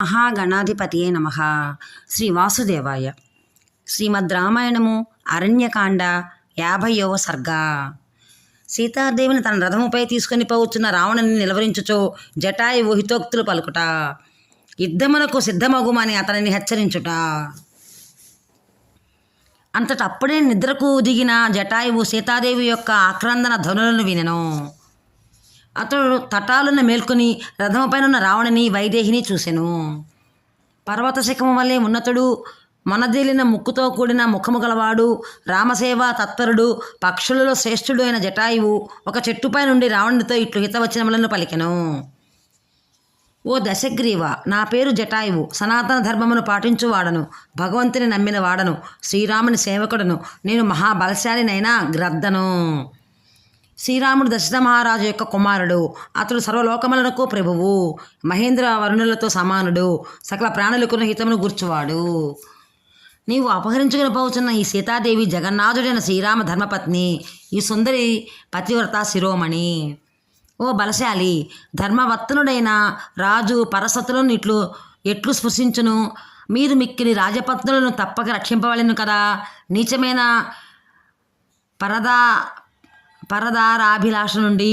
మహాగణాధిపతియే నమ. శ్రీ వాసుదేవాయ. శ్రీమద్ రామాయణము అరణ్యకాండ యాభైవ సర్గ. సీతాదేవిని తన రథముపై తీసుకొని పోవచ్చున్న రావణుని నిలవరించుచో జటాయువు హితోక్తులు పలుకుట. యుద్ధమునకు సిద్ధమగుమని అతనిని హెచ్చరించుట. అంతట అప్పుడే నిద్రకు దిగిన జటాయువు సీతాదేవి యొక్క ఆక్రందన ధ్వనులను వినెను. అతడు తటాలున్న మేల్కొని రథముపైన ఉన్న రావణుని వైదేహిని చూసెను. పర్వత శిఖము వల్లే ఉన్నతుడు మనదేలిన ముక్కుతో కూడిన ముఖము గలవాడు రామసేవ తత్పరుడు పక్షులలో శ్రేష్ఠుడు అయిన జటాయువు ఒక చెట్టుపై నుండి రావణుడితో ఇట్లు హితవచనములను పలికెను. ఓ దశగ్రీవ నా పేరు జటాయువు సనాతన ధర్మమును పాటించువాడను భగవంతుని నమ్మిన వాడను శ్రీరాముని సేవకుడను నేను మహాబలశాలినైనా గ్రద్దను. శ్రీరాముడు దశరథ మహారాజు యొక్క కుమారుడు. అతడు సర్వలోకములకు ప్రభువు. మహేంద్ర వరుణులతో సమానుడు. సకల ప్రాణులకు హితమును గుర్చువాడు. నీవు అపహరించుకుని పోతున్న ఈ సీతాదేవి జగన్నాథుడైన శ్రీరామ ధర్మపత్ని. ఈ సుందరి పతివ్రత శిరోమణి. ఓ బలశాలి ధర్మవత్తనుడైన రాజు పరసతులను ఇట్లు ఎట్లు స్పృశించును? మీరు మిక్కిలి రాజపత్నులను తప్పక రక్షింపవలను కదా? నీచమైన పరదా పరదారాభిలాష నుండి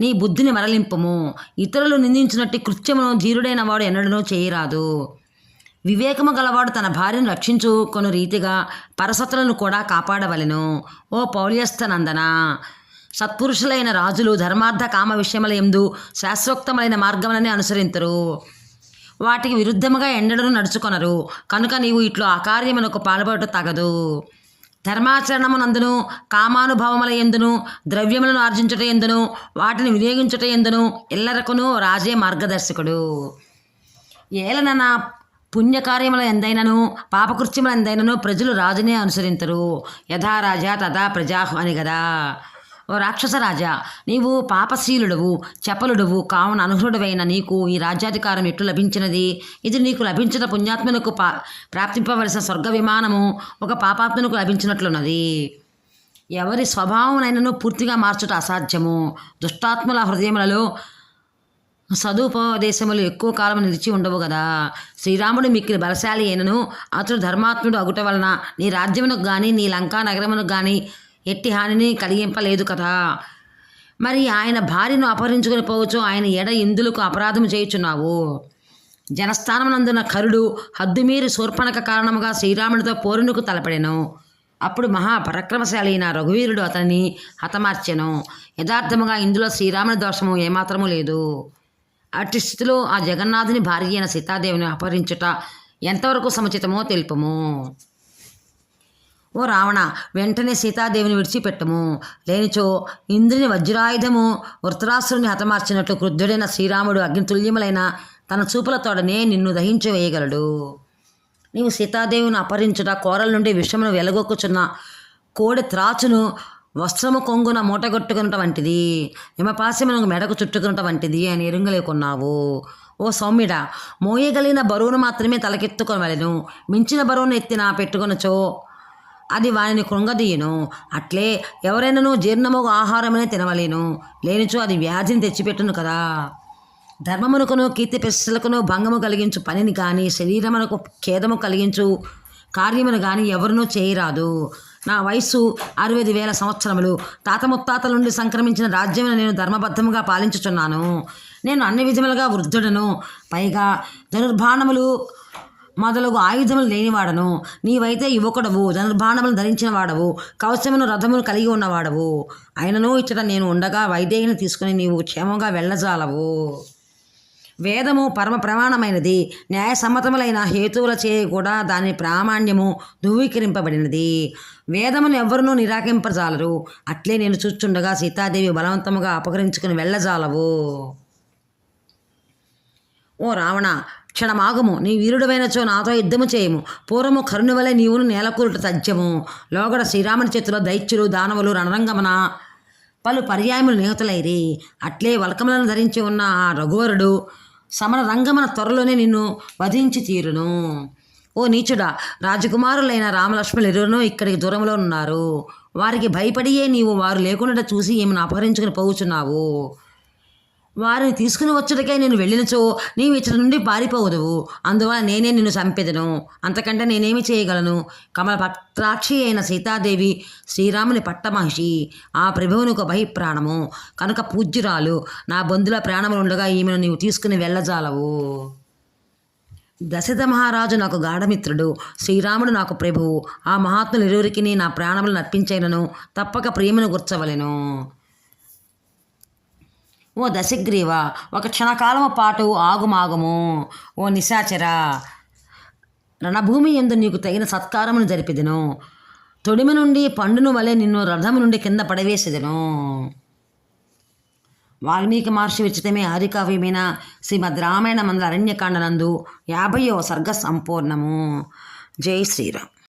నీ బుద్ధిని మరలింపము. ఇతరులు నిందించినట్టు కృత్యమును ధీరుడైన వాడు ఎన్నడూ చేయరాదు. వివేకము గలవాడు తన భార్యను రక్షించుకొను రీతిగా పరసతులను కూడా కాపాడవలెను. ఓ పౌల్యస్థనందన! సత్పురుషులైన రాజులు ధర్మార్థ కామ విషయముల ఎందు శాస్త్రోక్తమైన మార్గములని అనుసరించరు వాటికి విరుద్ధముగా ఎండడను నడుచుకొనరు. కనుక నీవు ఇట్లు అకార్యమునకు పాల్పడటం తగదు. ధర్మాచరణమునందును కామానుభవముల ఎందును ద్రవ్యములను ఆర్జించుట ఎందును వాటిని వినియోగించుట ఎందును ఎల్లరకును రాజే మార్గదర్శకుడు. ఏలన పుణ్యకార్యముల ఎందైనను పాపకృత్యముల ఎందైనను ప్రజలు రాజునే అనుసరించరు యథా రాజా తథా ప్రజా అని కదా ఓ రాక్షసరాజా నీవు పాపశీలుడవు చపలుడవు కావున అనుహృడవైన నీకు ఈ రాజ్యాధికారం ఎట్లు లభించినది? ఇది నీకు లభించిన పుణ్యాత్మలకు పా ప్రాప్తింపవలసిన స్వర్గ విమానము ఒక పాపాత్మనకు లభించినట్లున్నది. ఎవరి స్వభావమైనను పూర్తిగా మార్చుట అసాధ్యము. దుష్టాత్మల హృదయములలో సదుపదేశములు ఎక్కువ కాలం నిలిచి ఉండవు కదా శ్రీరాముడు మిక్కిలి బలశాలి అయినను అతడు ధర్మాత్ముడు అగుట వలన నీ రాజ్యమునకు కానీ నీ లంకా నగరమునకు కానీ ఎట్టి హానిని కలిగింపలేదు కదా. మరి ఆయన భార్యను అపహరించుకుని పోవచ్చు ఆయన ఎడ ఇందులకు అపరాధం చేయుచున్నావు? జనస్థానమునందున కరుడు హద్దుమీరి శూర్పణక కారణముగా శ్రీరాముడితో పోరునుకు తలపడెను. అప్పుడు మహా పరాక్రమశాలి అయిన రఘువీరుడు అతన్ని హతమార్చెను. యథార్థముగా ఇందులో శ్రీరాముని దోషము ఏమాత్రము లేదు. అట్టి స్థితిలో ఆ జగన్నాథుని భార్య అయిన సీతాదేవిని అపహరించుట ఎంతవరకు సముచితమో తెలుపము. ఓ రావణ వెంటనే సీతాదేవిని విడిచిపెట్టము. లేనిచో ఇంద్రుని వజ్రాయుధము వృత్రాసురుని హతమార్చినట్లు క్రుద్ధుడైన శ్రీరాముడు అగ్నితుల్యములైన తన చూపులతోడనే నిన్ను దహించవేయగలడు నీవు సీతాదేవిని అపహరించుట కోరల నుండి విషమును వెలగొక్కుచున్న కోడి త్రాచును వస్త్రము కొంగున మూటగొట్టుకునట వంటిది హిమపాశమును మెడకు చుట్టుకునట వంటిది అని ఎరుంగలేకున్నావు ఓ సౌమ్యుడ మోయగలిగిన బరువును మాత్రమే తలకెత్తుకొనవలెను. మించిన బరువును ఎత్తిన పెట్టుకొనచో అది వానిని కృంగదీయను. అట్లే ఎవరైనాను జీర్ణమగు ఆహారమనే తినవలేను. లేనిచో అది వ్యాధిని తెచ్చిపెట్టును కదా. ధర్మమునకును కీర్తి ప్రశ్నలకును భంగము కలిగించు పనిని కానీ శరీరమునకు ఖేదము కలిగించు కార్యమును కానీ ఎవరినూ చేయరాదు. నా వయస్సు అరవై వేల సంవత్సరములు. తాత ముత్తాతల నుండి సంక్రమించిన రాజ్యమును నేను ధర్మబద్ధముగా పాలించుచున్నాను. నేను అన్ని విధములుగా వృద్ధుడను. పైగా ధనుర్బాణములు మొదలగు ఆయుధములు లేనివాడను. నీవైతే యువకుడవు ధనుర్బాణములను ధరించిన వాడవు. కవచమును రథమును కలిగి ఉన్నవాడవు. అయినను ఇచ్చట నేను ఉండగా వైదేహిని తీసుకుని నీవు క్షేమంగా వెళ్ళజాలవు. వేదము పరమ ప్రమాణమైనది. న్యాయసమ్మతములైన చేయి కూడా దాని ప్రామాణ్యము ధృవీకరింపబడినది. వేదమును ఎవరునూ నిరాకరింపజాలరు. అట్లే నేను చూచుండగా సీతాదేవి బలవంతముగా అపహరించుకుని వెళ్ళజాలవు. ఓ రావణ క్షణమాగము. నీ వీరుడమైనచో నాతో యుద్ధము చేయము. పూర్వము కరుణ వలె నీవును నేలకూరుట తథ్యము లోగడ శ్రీరాముని చేతిలో దైత్యులు దానవులు రణరంగమన పలు పర్యాయములు నిహతులైరి అట్లే వలకములను ధరించి ఉన్న ఆ రఘువరుడు సమర రంగమన త్వరలోనే నిన్ను వధించి తీరును. ఓ నీచుడా రాజకుమారులైన రామలక్ష్మణులు ఇరువును ఇక్కడికి దూరంలో ఉన్నారు. వారికి భయపడియే నీవు వారు లేకుండా చూసి ఈమెను అపహరించుకుని పోవుచున్నావు? వారిని తీసుకుని వచ్చుటకై నేను వెళ్ళినచో నీవు ఇచ్చటి నుండి పారిపోవదువు. అందువల్ల నేనే నిన్ను చంపెదను. అంతకంటే నేనేమి చేయగలను? కమల పత్రాక్షి అయిన సీతాదేవి శ్రీరాముని పట్టమహిషి ఆ ప్రభువును ఒక బహిప్రాణము. కనుక పూజ్యురాలు నా బంధుల ప్రాణములు ఉండగా ఈమెను నీవు తీసుకుని వెళ్ళజాలవు. దశరథ మహారాజు నాకు గాఢమిత్రుడు శ్రీరాముడు నాకు ప్రభువు. ఆ మహాత్ములు ఇరువురికి నా ప్రాణములు నర్పించైనను. తప్పక ప్రేమను గుర్చవలెను. ఓ దశగ్రీవ ఒక క్షణకాలము పాటు ఆగుమాగము ఓ నిశాచర రణభూమి ఎందు నీకు తగిన సత్కారమును జరిపిదెను. తొడిమి నుండి పండును వలె నిన్ను రథము నుండి కింద పడవేసేదను. వాల్మీకి మహర్షి విచితమే హరికావ్యమైన శ్రీమద్ రామాయణ మందల అరణ్యకాండనందు యాభైవ సర్గ సంపూర్ణము. జై శ్రీరామ్.